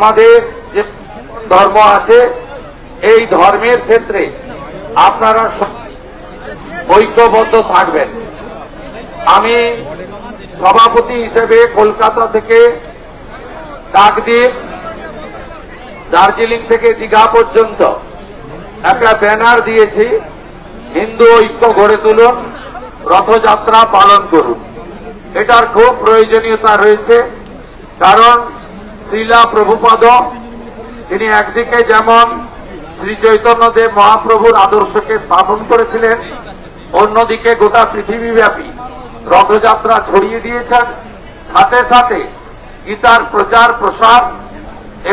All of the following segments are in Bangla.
আমাদের যে ধর্ম আছে, এই ধর্মের ক্ষেত্রে আপনারা ঐক্যবদ্ধ থাকবেন। আমি সভাপতি হিসেবে কলকাতা থেকে কাকদ্বীপ দার্জিলিং থেকে দীঘা পর্যন্ত একটা ব্যানার দিয়েছি, হিন্দু ঐক্য গড়ে তুলুন, রথযাত্রা পালন করুন। এটার খুব প্রয়োজনীয়তা রয়েছে, কারণ শ্রীলা প্রভুপদ, তিনি একদিকে যেমন শ্রী চৈতন্যদেব মহাপ্রভুর আদর্শকে স্থাপন করেছিলেন, অন্যদিকে গোটা পৃথিবীব্যাপী রথযাত্রা ছড়িয়ে দিয়েছেন। সাথে সাথে গীতার প্রচার প্রসার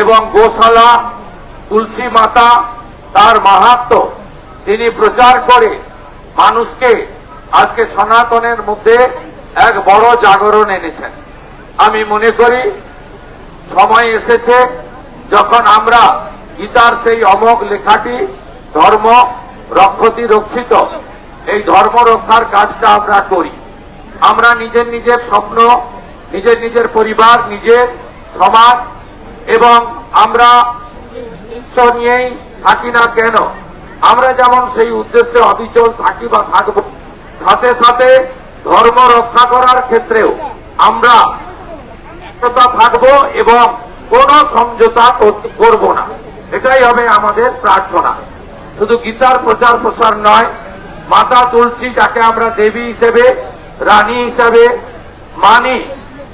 এবং গোশালা, তুলসী মাতা, তার মাহাত্ম, তিনি প্রচার করে মানুষকে আজকে সনাতনের মধ্যে এক বড় জাগরণ এনেছেন। আমি মনে করি সময় এসেছে যখন আমরা গীতার সেই অমোঘ লেখাটি ধর্ম রক্ষতি রক্ষিত। এই ধর্ম রক্ষার কাজটা আমরা করি। আমরা নিজের নিজের স্বপ্ন, নিজের নিজের পরিবার, নিজের সমাজ এবং আমরা নিয়েই থাকি না কেন? আমরা যেমন সেই উদ্দেশ্যে অবিচল থাকি বা থাকব, সাথে সাথে ধর্ম রক্ষা করার ক্ষেত্রেও আমরা একতা থাকব এবং কোন সমঝোতা করব না। এটাই হবে আমাদের প্রার্থনা। শুধু গীতার প্রচার প্রসার নয়, মাতা তুলসী যাকে আমরা দেবী হিসেবে, রানী হিসেবে মানি,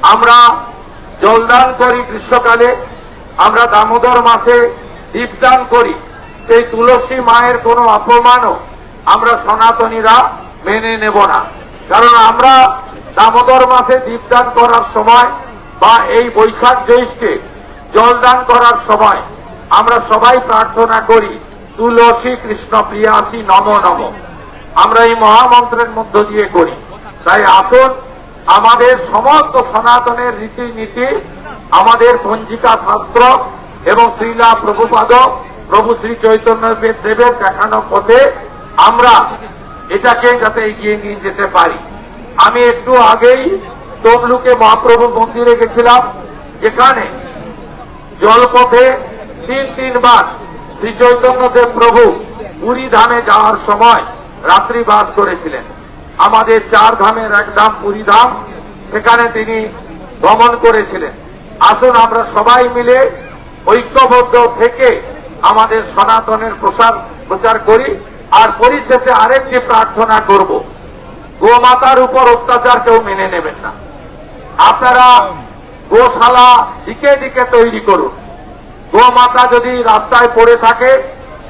আমরা জলদান করি গ্রীষ্মকালে, আমরা দামোদর মাসে দীপদান করি। সেই তুলসী মায়ের কোনো অপমানও আমরা সনাতনীরা মেনে নেব না। কারণ আমরা দামোদর মাসে দীপদান করার সময় বা এই বৈশাখ জ্যৈষ্ঠে জলদান করার সময় আমরা সবাই প্রার্থনা করি, তুলসী কৃষ্ণ প্রিয়াসী নম নম। আমরা এই মহামন্ত্রের মধ্য দিয়ে করি। তাই আসুন, আমাদের সমস্ত সনাতনের রীতিনীতি, আমাদের পঞ্জিকা শাস্ত্র এবং শ্রীলা প্রভুপাদ, প্রভু শ্রী চৈতন্য দেবের দেখানো পথে আমরা এটাকে যাতে এগিয়ে নিয়ে যেতে পারি। আমি একটু আগেই তমলুকে মহাপ্রভু মন্দিরে গেছিলাম যেখানে জলপথে তিন, তিনবার শ্রী চৈতন্যদেব প্রভু পুরী ধামে যাওয়ার সময় রাত্রি বাস করেছিলেন। আমাদের চার ধামের এক ধাম পুরী ধাম, সেখানে তিনি ভ্রমণ করেছিলেন। আসুন আমরা সবাই মিলে ঐক্যবদ্ধ থেকে আমাদের সনাতনের প্রসার প্রচার করি আর পরিশেষে আরেকটি প্রার্থনা করব। গোমাতার উপর অত্যাচার কেউ মেনে নেবেন না। আপনারা গোশালা দিকে দিকে তৈরি করুন। গোমাতা যদি রাস্তায় পড়ে থাকে,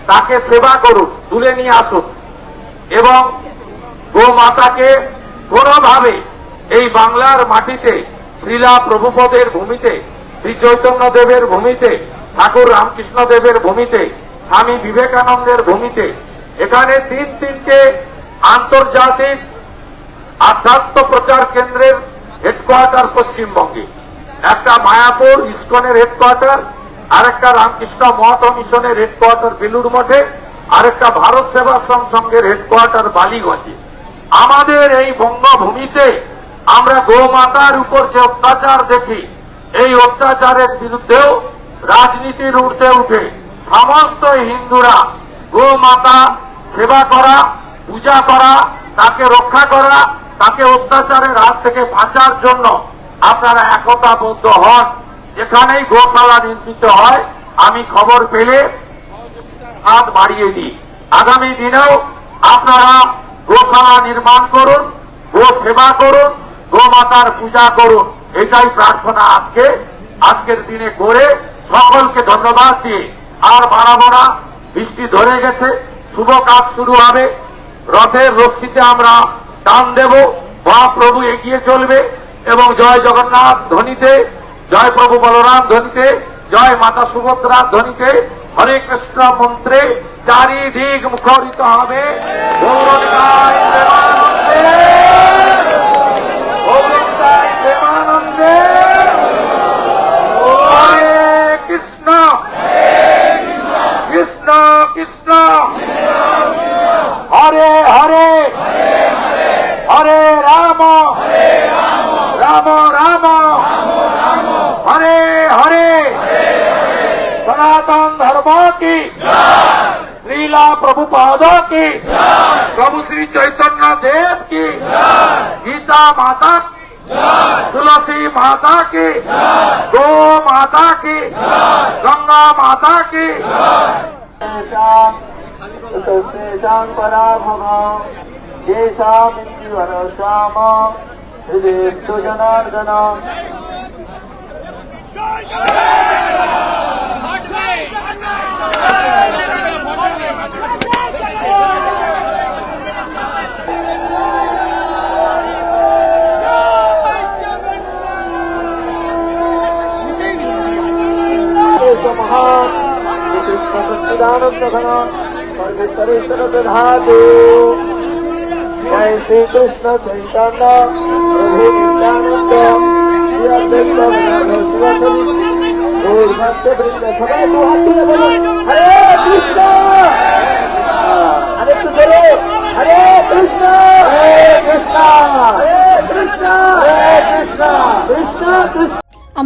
তাকে সেবা করুন, তুলে নিয়ে আসুন। এবং গোমাতাকে কোনোভাবে এই বাংলার মাটিতে, শ্রীলা প্রভুপদের ভূমিতে, শ্রী চৈতন্য দেবের ভূমিতে, ঠাকুর রামকৃষ্ণ দেবের ভূমিতে, স্বামী বিবেকানন্দের ভূমিতে, এখানে তিন তিনটে আন্তর্জাতিক আধ্যাত্ম প্রচার কেন্দ্রের হেডকোয়ার্টার পশ্চিমবঙ্গে। একটা মায়াপুর ইস্কনের হেডকোয়ার্টার আরেকটা রামকৃষ্ণ মঠ মিশনের হেডকোয়ার্টার বেলুর মঠে, আরেকটা ভারত সেবাশ্রম সংঘের হেডকোয়ার্টার বালিগঞ্জে। আমাদের এই বঙ্গভূমিতে আমরা গোমাতার উপর যে অত্যাচার দেখি, এই অত্যাচারের বিরুদ্ধেও রাজনীতির ঊর্ধ্বে উঠে সমস্ত হিন্দুরা গোমাতা সেবা করা, পূজা করা, তাকে রক্ষা করা তাকে অত্যাচারের হাত থেকে বাঁচার জন্য আপনারা একতাবদ্ধ হন। যেখানেই গোশালা নির্মিত হয়, আমি খবর পেলে হাত বাড়িয়ে দিই। আগামী দিনেও আপনারা গোশালা নির্মাণ করুন, গো সেবা করুন গোমাতার পূজা করুন। এটাই প্রার্থনা আজকে। আজকের দিনে করে সকলকে ধন্যবাদ দিয়ে আর বাড়াবো না। বৃষ্টি ধরে গেছে, শুভ কাজ শুরু হবে। রথের রশ্মিতে আমরা টান দেব, মহাপ্রভু এগিয়ে চলবে, এবং জয় জগন্নাথ ধ্বনিতে, জয় প্রভু বলরাম ধ্বনিতে, জয় মাতা সুভদ্রা ধ্বনিতে, হরে কৃষ্ণ মন্ত্রে চারিদিক মুখরিত হবে। सनातन धर्म की। लीला प्रभुपाद की। प्रभु श्री चैतन्य देव की। गीता माता तुलसी माता की। गो माता की। गंगा माता की। तेषां पराभव येषामिन्द्रिवरश्याम हृदयेषु जनार्दन महान श्रीकृष्ण सच्चिदानंद घन परमेश्वरेश्वर दधातु जय श्री कृष्ण चैतन्य।